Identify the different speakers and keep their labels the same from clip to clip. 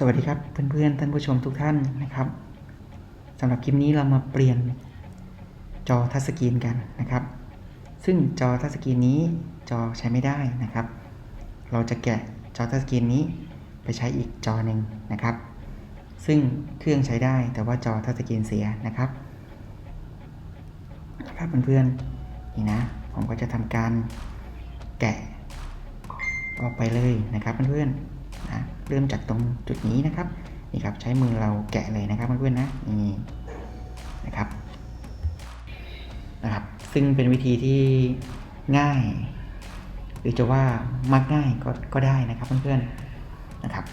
Speaker 1: สวัสดีครับเพื่อนๆท่านผู้ชมทุกท่านนะครับสำหรับคลิปนี้เรามาเปลี่ยนจอทัชสกรีนกันนะครับ ซึ่งจอทัชสกรีนนี้จอใช้ไม่ได้นะครับ เราจะแกะจอทัชสกรีนนี้ไปใช้อีกจอหนึ่งนะครับ ซึ่งเครื่องใช้ได้แต่ว่าจอทัชสกรีนเสียนะครับนะครับเพื่อนๆนี่นะผมก็จะทำการแกะออกไปเลยนะครับเพื่อนๆ นะเริ่มจากตรงจุดนี้นะครับนี่ครับใช้มือเราแกะเลยนะครับเพื่อนๆนะนี่นะครับนะครับ ซึ่งเป็นวิธีที่ง่าย หรือจะว่ามักง่ายก็ก็ได้นะครับเพื่อนๆนะครับ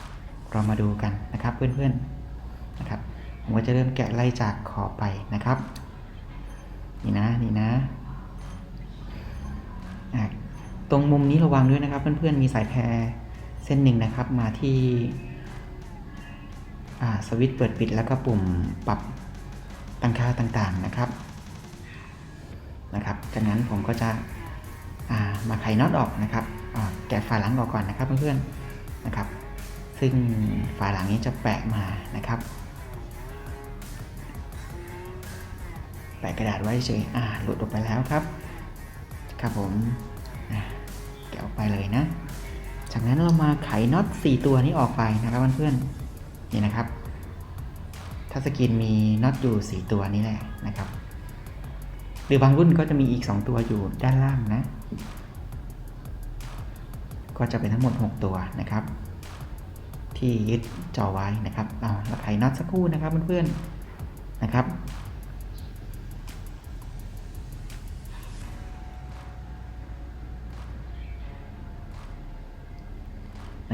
Speaker 1: เรามาดูกันนะครับเพื่อนๆนะครับผมก็จะเริ่มแกะไล่จากขอบไปนะครับนี่นะนี่นะอะตรงมุมนี้ระวังด้วยนะครับ เพื่อนๆมีสายแพร เส้นหนึ่งนะครับมาที่สวิตช์เปิดปิดแล้วก็ปุ่มปรับตั้งค่าต่างๆนะครับนะครับจากนั้นผมก็จะามาไขน็อตออกนะครับแกะฝาหลังออกก่อนนะครับเพื่อนๆนะครับ ซึ่งฝาหลังนี้จะแปะมานะครับแปะกระดาษไว้เฉยอ่าหลุดออกไปแล้วครับ ครับผมแกะออกไปเลยนะ จากนั้นเรามาไขน็อต4ตัวนี้ออกไปนะครับเพื่อนๆนี่นะครับทัชสกรีนมีน็อตอยู่ 4 ตัวนี้แหละนะครับ หรือบางรุ่นก็จะมีอีก 2 ตัวอยู่ด้านล่างนะ ก็จะเป็นทั้งหมด 6 ตัวนะครับ ที่ยึดจอไว้นะครับเอาเราไขน็อตสักครู่นะครับเพื่อนๆนะครับ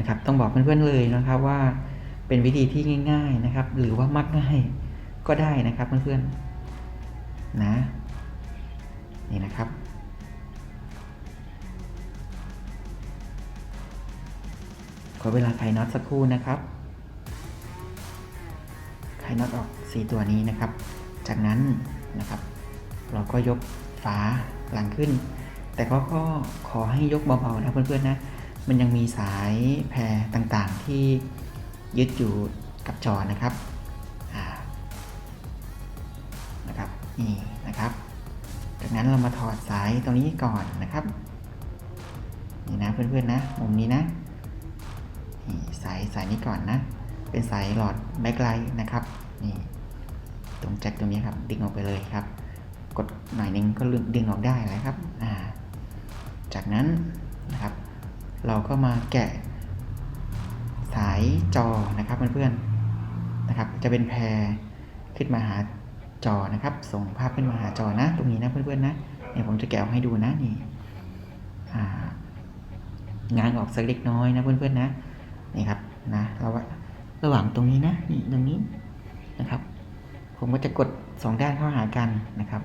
Speaker 1: นะครับ ต้องบอกเพื่อนๆเลยนะครับว่าเป็นวิธีที่ง่าย ๆนะครับ หรือว่ามักง่ายก็ได้นะครับเพื่อนๆนะนี่นะครับขอเวลาไขน็อตสักครู่นะครับ ไขน็อตออก 4 ตัวนี้นะครับ จากนั้นนะครับ เราก็ยกฝาหลังขึ้น แต่ก็ก็ขอให้ยกเบาๆนะเพื่อนๆนะ มันยังมีสายแพรต่างๆ ที่ยึดอยู่กับจอนะครับนะครับนี่นะครับ จากนั้นเรามาถอดสายตรงนี้ก่อนนะครับนี่นะเพื่อนๆนะมุมนี้นะนี่สายสายนี้ก่อนนะ เป็นสายหลอดแบ็คไลท์นะครับนี่ตรงแจ็คตรงนี้ครับดึงออกไปเลยครับ กดหน่อยนึงก็ดึงออกได้แล้วครับอ่าจากนั้นนะครับ เราก็มาแกะสายจอนะครับเพื่อนๆนะครับ จะเป็นแพรขึ้นมาหาจอนะครับ ส่งภาพขึ้นมาหาจอนะ ตรงนี้นะเพื่อนๆนะเนี่ยผมจะแกะออกให้ดูนะนี่งานออกสักเล็กน้อยนะเพื่อนๆนะนี่ครับนะเราระหว่างตรงนี้นะนี่ตรงนี้นะครับ ผมก็จะกดสองด้านเข้าหากันนะครับ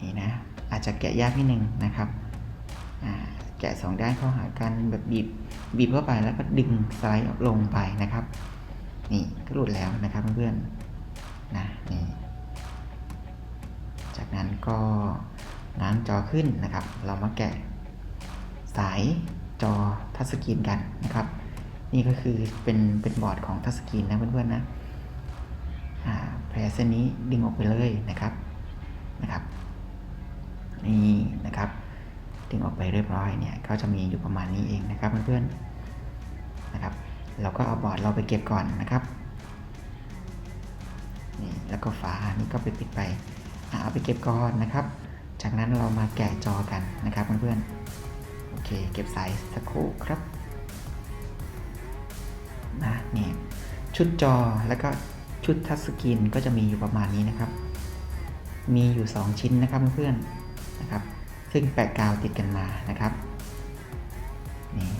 Speaker 1: นี่นะ อาจจะแกะยากนิดนึงนะครับแกะสองด้านเข้าหากันแบบบีบบีบเข้าไปแล้วก็ดึงสไลด์ลงไปนะครับ นี่ก็หลุดแล้วนะครับเพื่อนๆนะนี่จากนั้นก็ง้างจอขึ้นนะครับ เรามาแกะสายจอทัชสกรีนกันนะครับ นี่ก็คือเป็นเป็นบอร์ดของทัชสกรีนนะเพื่อนๆนะแพรเส้นนี้ดึงออกไปเลยนะครับนะครับ นี่นะครับดึงออกไปเรียบร้อยเนี่ยก็จะมีอยู่ประมาณนี้เองนะครับเพื่อนๆนะครับเราก็เอาบอร์ดเราไปเก็บก่อนนะครับนี่แล้วก็ฝานี่ก็ไปปิดไปเอาไปเก็บก่อนนะครับ จากนั้นเรามาแกะจอกันนะครับเพื่อนๆโอเค เก็บสายสักครู่ครับนะนี่ชุดจอแล้วก็ชุดทัชสกรีนก็จะมีอยู่ประมาณนี้นะครับ มีอยู่ 2 ชิ้นนะครับเพื่อนๆ นะครับ ซึ่งแปะกาวติดกันมานะครับนี่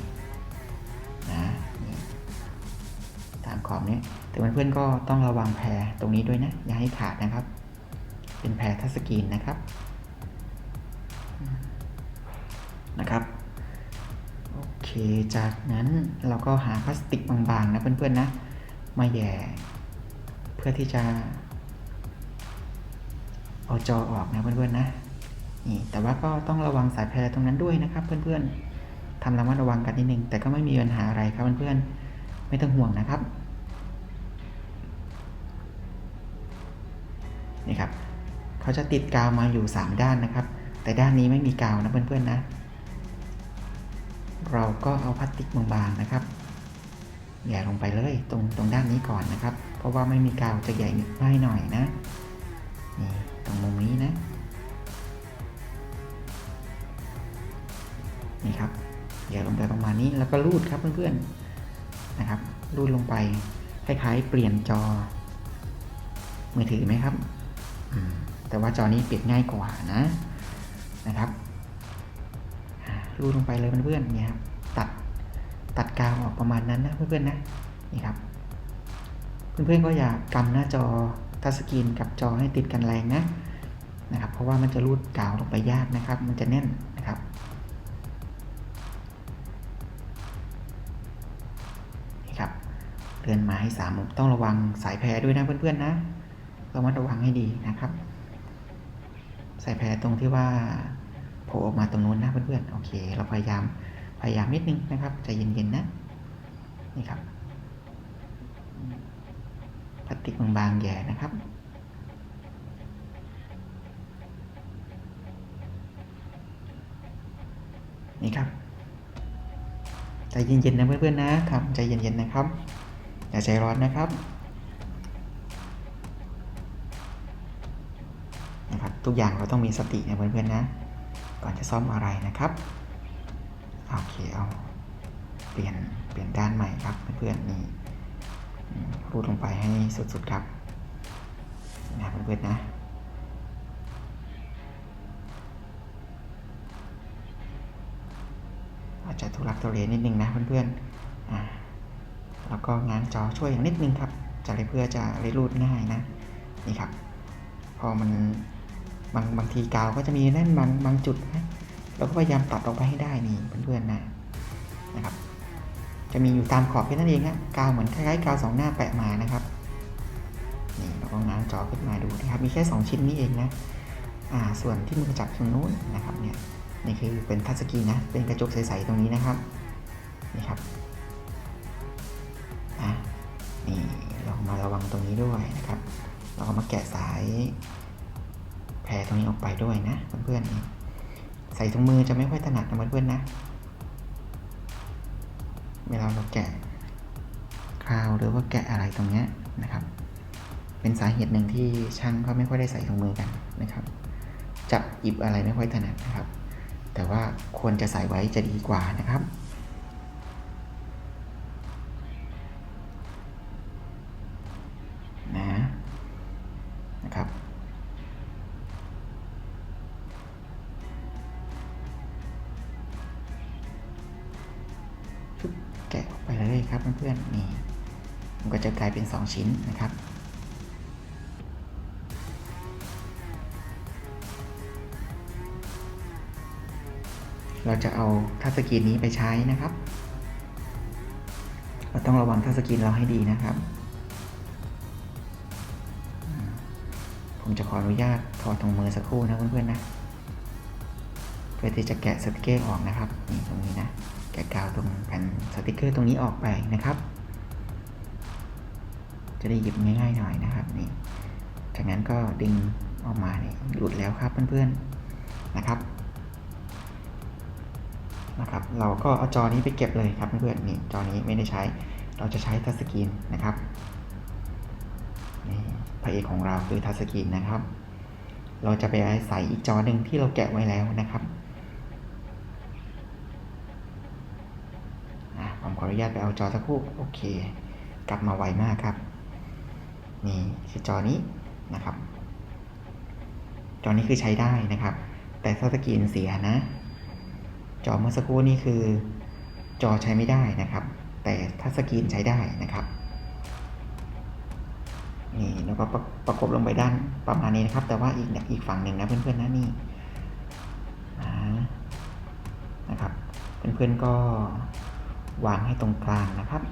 Speaker 1: นะนตามขอบนี้แต่เพื่อนๆก็ต้องระวังแพรตรงนี้ด้วยนะ อย่าให้ขาดนะครับ เป็นแพรทัชสกรีนนะครับนะครับโอเคจากนั้นเราก็หาพลาสติกบางๆนะเพื่อนๆนะ มาแย่เพื่อที่จะเอาจอออกนะเพื่อนๆนะ นี่แต่ว่าก็ต้องระวังสายแพรตรงนั้นด้วยนะครับ เพื่อนๆทำระมัดระวังกันนิดนึง แต่ก็ไม่มีปัญหาอะไรครับเพื่อนๆ ไม่ต้องห่วงนะครับนี่ครับเขาจะติดกาวมาอยู่ 3 ด้านนะครับ แต่ด้านนี้ไม่มีกาวนะเพื่อนๆนะ เราก็เอาพลาสติกบางๆนะครับแย่ลงไปเลยตรงตรงด้านนี้ก่อนนะครับ เพราะว่าไม่มีกาวจะใหญ่ง่ายหน่อยนะนี่ตรงมุมนี้นะ นี่ครับแหย่ลงไปประมาณนี้แล้วก็รูดครับเพื่อนๆนะครับ รูดลงไปคล้ายๆ เปลี่ยนจอ มือถือไหมครับแต่ว่าจอนี้เปลี่ยนง่ายกว่านะนะครับรูดลงไปเลยเพื่อนๆเนี่ยครับตัดตัดกาวออกประมาณนั้นนะเพื่อนๆนะนี่ครับ เพื่อนๆก็อย่ากำหน้าจอทัชสกรีนกับจอให้ติดกันแรงนะนะครับ เพราะว่ามันจะรูดกาวลงไปยากนะครับ มันจะแน่น เรือนไม้สามมุมต้องระวังสายแพรด้วยนะเพื่อนๆนะระมัดระวังให้ดีนะครับ สายแพรตรงที่ว่าโผล่ออกมาตรงนู้นนะเพื่อนๆโอเค เราพยายามพยายามนิดนึงนะครับใจเย็นๆนะนี่ครับพลาสติกบางๆแย่นะครับนี่ครับใจเย็นๆนะเพื่อนๆนะครับใจเย็นๆนะครับ อย่าใจร้อนนะครับนะครับ ทุกอย่างเราต้องมีสตินะเพื่อนๆนะ ก่อนจะซ่อมอะไรนะครับโอเคเอาเปลี่ยนเปลี่ยนด้านใหม่ครับเพื่อนๆนี่รูดลงไปให้สุดๆครับนะเพื่อนๆนะอาจจะทุลักทุเลนิดนึงนะเพื่อนๆอ่า แล้วก็งางจอช่วยอย่างนิดนึงครับจะได้เพื่อจะได้รูดง่ายนะนี่ครับ พอมันบางบางทีกาวก็จะมีแน่นบางบางจุดนะเราก็พยายามตัดออกไปให้ได้นี่เพื่อนๆนะนะครับ จะมีอยู่ตามขอบแค่นั้นเองนะกาวเหมือนคล้ายๆกาวสองหน้าแปะมานะครับนี่เราก็ง้างจอขึ้นมาดูนะครับ มีแค่ 2 ชิ้นนี้เองนะอ่าส่วนที่มือจับตรงนู้นนะครับเนี่ยนี่คือเป็นทัชสกรีนนะเป็นกระจกใสๆตรงนี้นะครับนี่ครับ วังตรงนี้ด้วยนะครับ เราก็มาแกะสายแพรตรงนี้ออกไปด้วยนะเพื่อนๆนี่ใส่ถุงมือจะไม่ค่อยถนัดนะเพื่อนๆนะ เวลาเราแกะคราวหรือว่าแกะอะไรตรงเนี้ยนะครับ เป็นสาเหตุหนึ่งที่ช่างเขาไม่ค่อยได้ใส่ถุงมือกันนะครับ จับหยิบอะไรไม่ค่อยถนัดนะครับ แต่ว่าควรจะใส่ไว้จะดีกว่านะครับ 2 ชิ้นนะครับเราจะเอาทัชสกรีนนี้ไปใช้นะครับ เราต้องระวังทัชสกรีนเราให้ดีนะครับ ผมจะขออนุญาตถอดถุงมือสักครู่นะเพื่อนๆนะ เพื่อที่จะแกะสติกเกอร์ออกนะครับ นี่ตรงนี้นะ แกะกาวตรงแผ่นสติกเกอร์ตรงนี้ออกไปนะครับ จะได้หยิบง่ายๆหน่อยนะครับนี่จากนั้นก็ดึงออกมาเนี่ยหลุดแล้วครับเพื่อนๆนะครับนะครับ เราก็เอาจอนี้ไปเก็บเลยครับเพื่อนๆนี่จอนี้ไม่ได้ใช้ เราจะใช้ทัชสกรีนนะครับนี่พระเอกของเราคือทัชสกรีนนะครับ เราจะไปใส่อีกจอหนึ่งที่เราแกะไว้แล้วนะครับผมขออนุญาตไปเอาจอสักครู่โอเค กลับมาไวมากครับ นี่คือจอนี้นะครับ จอนี้คือใช้ได้นะครับ แต่ทัชสกรีนเสียนะ จอเมื่อสักครู่นี่คือ จอใช้ไม่ได้นะครับ แต่ทัชสกรีนใช้ได้นะครับนี่แล้วก็ประประกบลงไปด้านประมาณนี้นะครับ แต่ว่าอีกอีกฝั่งหนึ่งนะเพื่อนๆนะนี่นะครับ เพื่อนๆก็วางให้ตรงกลางนะครับ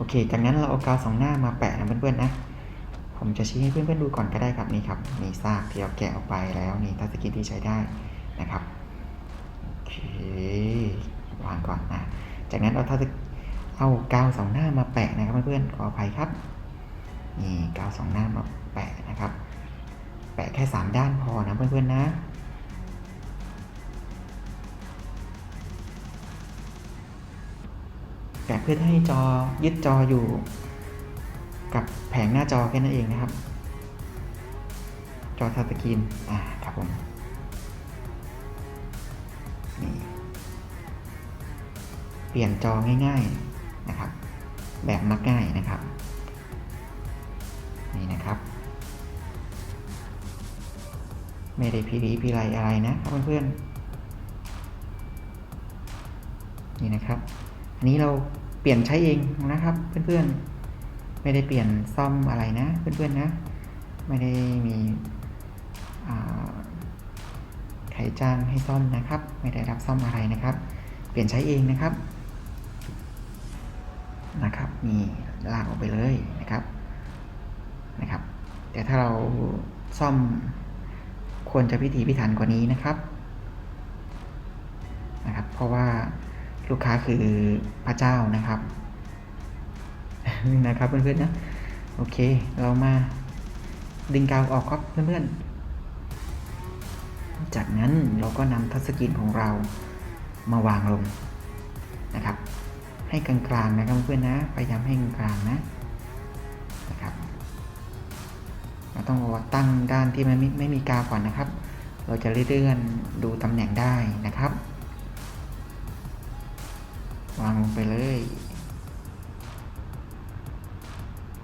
Speaker 1: โอเค จากนั้นเราเอากาวสองหน้ามาแปะนะเพื่อนๆนะ ผมจะชี้ให้เพื่อนๆดูก่อนก็ได้ครับนี่ครับนี่ซากที่เราแกะออกไปแล้วนี่ทัชสกรีนที่ใช้ได้นะครับโอเควางก่อนนะ จากนั้นเราถ้าจะเอากาวสองหน้ามาแปะนะครับเพื่อนๆขออภัยครับนี่กาวสองหน้ามาแปะนะครับ แปะแค่สามด้านพอนะเพื่อนๆนะ แปะเพื่อให้จอยึดจออยู่ กับแผงหน้าจอแค่นั้นเองนะครับ จอทัชสกรีนอ่าครับผมนี่เปลี่ยนจอง่ายๆนะครับ แบบมักง่ายนะครับนี่นะครับ ไม่ได้พีรีพีไรอะไรนะครับเพื่อนๆนี่นะครับ อันนี้เรา เปลี่ยนใช้เองนะครับ เพื่อนๆ ไม่ได้เปลี่ยนซ่อมอะไรนะ เพื่อนๆนะ ไม่ได้มีใครจ้างให้ซ่อมนะครับ ไม่ได้รับซ่อมอะไรนะครับ เปลี่ยนใช้เองนะครับนะครับนี่ลากออกไปเลยนะครับนะครับ แต่ถ้าเราซ่อมควรจะพิถีพิถันกว่านี้นะครับ ลูกค้าคือพระเจ้านะครับนะครับเพื่อนๆนะโอเค เรามาดึงกาวออกครับเพื่อนๆ จากนั้นเราก็นำทัชสกรีนของเรามาวางลงนะครับ ให้กลางๆนะครับเพื่อนๆนะพยายามให้กลางๆนะนะครับเราต้องเอาตั้งด้านที่ไม่ไม่มีกาวก่อนนะครับ เราจะเลื่อนดูตำแหน่งได้นะครับ วางลงไปเลย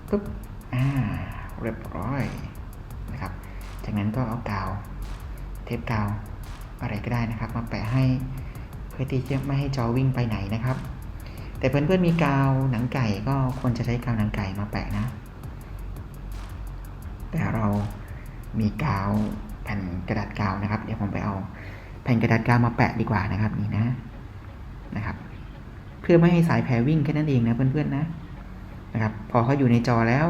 Speaker 1: ปุ๊บอ่าเรียบร้อยนะครับ จากนั้นก็เอากาว เทปกาวอะไรก็ได้นะครับ มาแปะให้เพื่อที่จะไม่ให้จอวิ่งไปไหนนะครับ แต่เพื่อนๆมีกาวหนังไก่ก็ควรจะใช้กาวหนังไก่มาแปะนะ แต่เรามีกาวแผ่นกระดาษกาวนะครับ เดี๋ยวผมไปเอาแผ่นกระดาษกาวมาแปะดีกว่านะครับนี่นะ พื่อไม่ให้สายแผลวิ่งแค่นั้นเองนะเพื่อนๆนะนะครับ พอเขาอยู่ในจอแล้ว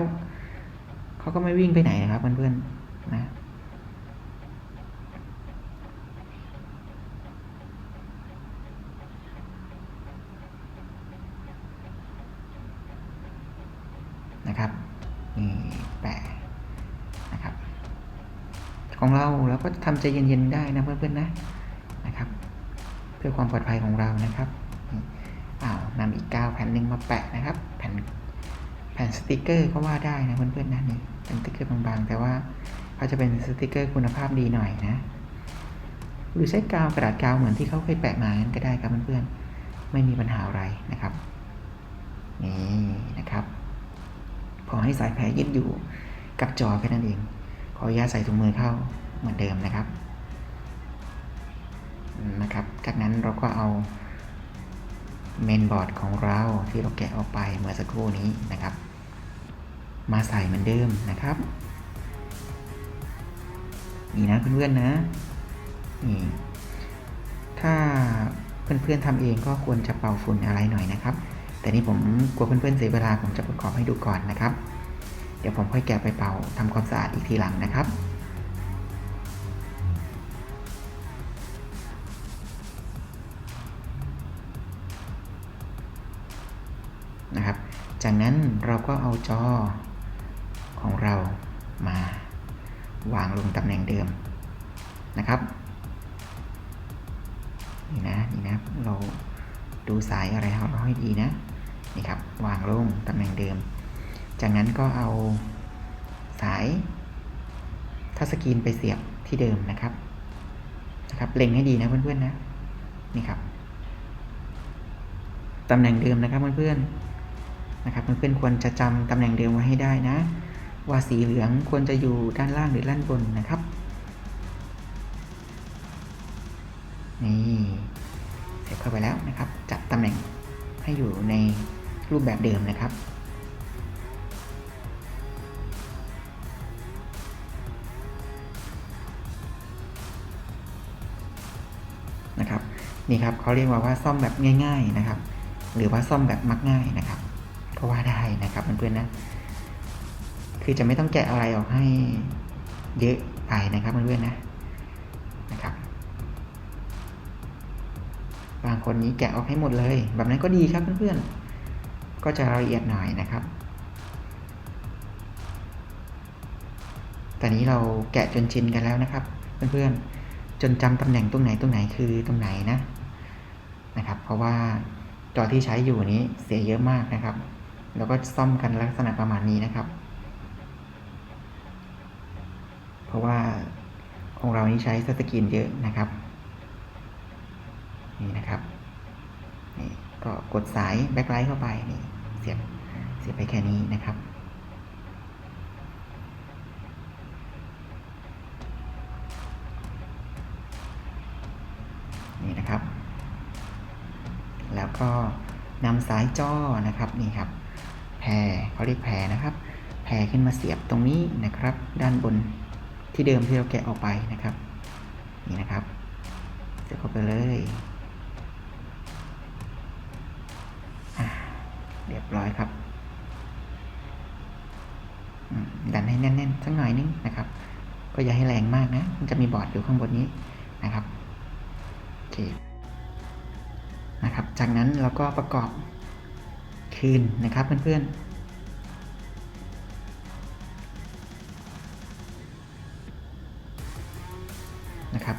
Speaker 1: เขาก็ไม่วิ่งไปไหนนะครับเพื่อนๆนะนะครับนี่แปะนะครับ ของเราเราก็ทำใจเย็นๆได้นะเพื่อนๆนะนะครับ เพื่อความปลอดภัยของเรานะครับ นำอีกกาวแผ่นหนึ่งมาแปะนะครับ แผ่นแผ่นสติกเกอร์ก็ว่าได้นะเพื่อนๆนะนี่เป็นสติกเกอร์บางๆ แต่ว่าเขาจะเป็นสติกเกอร์คุณภาพดีหน่อยนะ หรือใช้กาวกระดาษกาวเหมือนที่เขาเคยแปะมานั้นก็ได้ครับเพื่อนๆไม่มีปัญหาอะไรนะครับนี่นะครับ พอให้สายแผลยึดอยู่กับจอแค่นั้นเอง ขออนุญาตใส่ถุงมือเข้าเหมือนเดิมนะครับนะครับ จากนั้นเราก็เอา เมนบอร์ดของเราที่เราแกะออกไปเมื่อสักครู่นี้นะครับ มาใส่เหมือนเดิมนะครับนี่นะเพื่อนๆนะนี่ถ้าเพื่อนๆทำเองก็ควรจะเป่าฝุ่นอะไรหน่อยนะครับ แต่นี่ผมกลัวเพื่อนๆเสียเวลาผมจะประกอบให้ดูก่อนนะครับ เดี๋ยวผมค่อยแกะไปเป่าทำความสะอาดอีกทีหลังนะครับนะครับ จอของเรามาวางลงตำแหน่งเดิมนะครับ นี่นะนี่นะเราดูสายอะไรของเราให้ดีนะนี่ครับวางลงตำแหน่งเดิม จากนั้นก็เอาสายทัชสกรีนไปเสียบที่เดิมนะครับนะครับเล็งให้ดีนะเพื่อนๆนะนี่ครับตำแหน่งเดิมนะครับเพื่อนๆ นะครับเพื่อนๆควรจะจำตำแหน่งเดิมไว้ให้ได้นะ ว่าสีเหลืองควรจะอยู่ด้านล่างหรือด้านบนนะครับนี่เสร็จเข้าไปแล้วนะครับ จัดตำแหน่งให้อยู่ในรูปแบบเดิมนะครับนะครับนี่ครับเขาเรียกว่าว่าซ่อมแบบง่าย ๆนะครับ หรือว่าซ่อมแบบมักง่ายนะครับ ก็ว่าได้นะครับเพื่อนๆนะคือจะไม่ต้องแกะอะไรออกให้เยอะไปนะครับเพื่อนๆนะนะครับ บางคนนี้แกะออกให้หมดเลย แบบนั้นก็ดีครับเพื่อนๆก็จะละเอียดหน่อยนะครับตอนนี้เราแกะจนชินกันแล้วนะครับ เพื่อนๆจนจำตำแหน่งตรงไหนตรงไหนคือตรงไหนนะนะครับ เพราะว่าจอที่ใช้อยู่นี้เสียเยอะมากนะครับ แล้วก็ซ่อมกันลักษณะประมาณนี้นะครับ เพราะว่าของเรานี้ใช้สตรีนเยอะนะครับ นี่นะครับนี่ก็กดสายแบ็คไลท์เข้าไปนี่เสียบเสียบไปแค่นี้นะครับนี่นะครับ แล้วก็นำสายจอนะครับนี่ครับ พรเขาเรียกแพรนะครับ แพรขึ้นมาเสียบตรงนี้นะครับ ด้านบนที่เดิมที่เราแกะออกไปนะครับ นี่นะครับเสียบเข้าไปเลยเรียบร้อยครับดันให้แน่นๆสักหน่อยนึงนะครับ ก็อย่าให้แรงมากนะ มันจะมีบอร์ดอยู่ข้างบนนี้นะครับโอเคนะครับ จากนั้นเราก็ประกอบ คืนนะครับเพื่อนๆนะครับ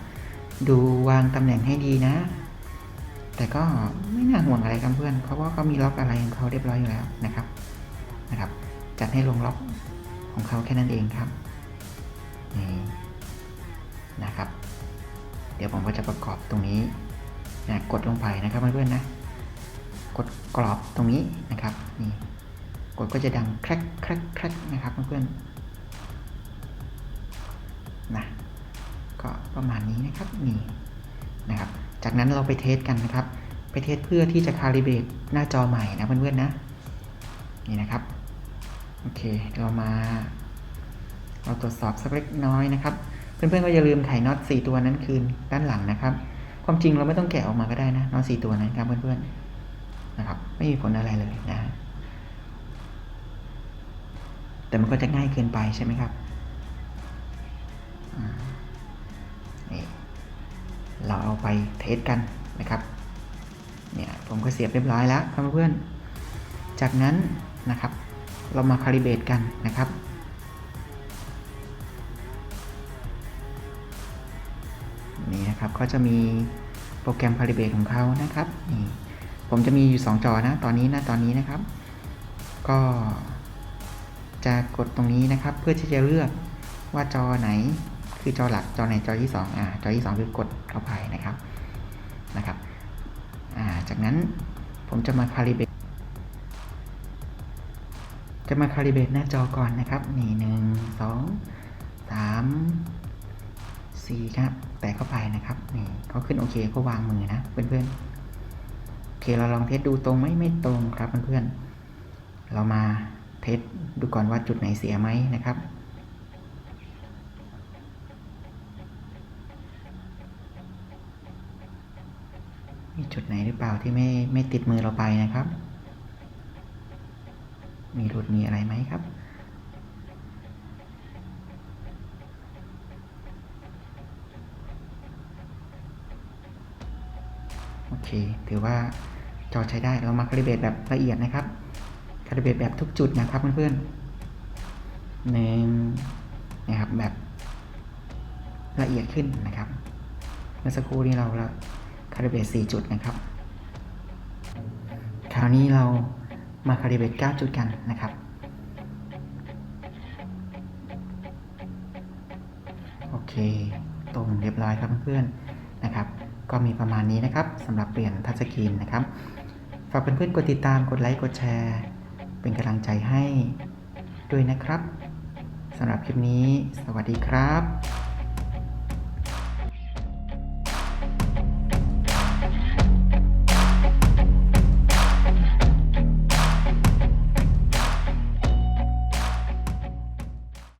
Speaker 1: ดูวางตำแหน่งให้ดีนะ แต่ก็ไม่น่าห่วงอะไรครับเพื่อนเพราะว่าเขามีล็อกอะไรของเขาเรียบร้อยอยู่แล้วนะครับนะครับ จัดให้ลงล็อกของเขาแค่นั้นเองครับนี่นะครับ เดี๋ยวผมก็จะประกอบตรงนี้นะกดลงไปนะครับเพื่อนๆนะ กดกรอบตรงนี้นะครับนี่กดก็จะดังแครกแครกแครกนะครับเพื่อนๆนะก็ประมาณนี้นะครับนี่นะครับ จากนั้นเราไปเทสกันนะครับ ไปเทสเพื่อที่จะคาลิเบรตหน้าจอใหม่นะเพื่อนๆนะนี่นะครับโอเคเรามาเราตรวจสอบสักเล็กน้อยนะครับ เพื่อนๆก็อย่าลืมไขน็อต4ตัวนั้นคืนด้านหลังนะครับ ความจริงเราไม่ต้องแกะออกมาก็ได้นะน็อต4ตัวนั้นครับเพื่อนๆ นะครับ ไม่มีผลอะไรเลยนะแต่มันก็จะง่ายเกินไปใช่ไหมครับนี่เราเอาไปเทสกันนะครับ เนี่ยผมก็เสียบเรียบร้อยแล้วครับเพื่อนๆจากนั้นนะครับ เรามาคาลิเบตกันนะครับนี่นะครับก็จะมีโปรแกรม Calibrate ของเขานะครับนี่ ผมจะมีอยู่ 2 จอนะ ตอนนี้นะตอนนี้นะครับ ก็จะกดตรงนี้นะครับ เพื่อที่จะเลือกว่าจอไหนคือจอหลักจอไหนจอที่ 2 อ่า จอที่ 2 คือกดเข้าไปนะครับนะครับ อ่า จากนั้นผมจะมา Calibrate จะมา Calibrate หน้าจอก่อนนะครับ นี่หนึ่งสองสามสี่ครับ แตะเข้าไปนะครับ นี่เขาขึ้นโอเคก็วางมือนะเพื่อนๆ อเคเราลองเทสดูตรงไหมไม่ตรงครับเพื่อนๆเรามาเทสดูก่อนว่าจุดไหนเสียไหมนะครับมีจุดไหนหรือเปล่าที่ไม่ไม่ติดมือเราไปนะครับ มีหลุดมีอะไรไหมครับ เค ถือว่าจอใช้ได้เรามาคาลิเบตแบบละเอียดนะครับคาลิเบตแบบทุกจุดนะครับเพื่อนๆหนึ่งนะครับแบบละเอียดขึ้นนะครับเมื่อสักครู่นี้เราคาลิเบต4จุดนะครับ คราวนี้เรามาคาลิเบต9จุดกันนะครับโอเค ตรงเรียบร้อยครับเพื่อนๆนะครับ ก็มีประมาณนี้นะครับสำหรับเปลี่ยนทัชสกรีนนะครับ ฝากเพื่อนๆกดติดตามกดไลค์กดแชร์ เป็นกำลังใจให้ด้วยนะครับสำหรับคลิปนี้ สวัสดีครับ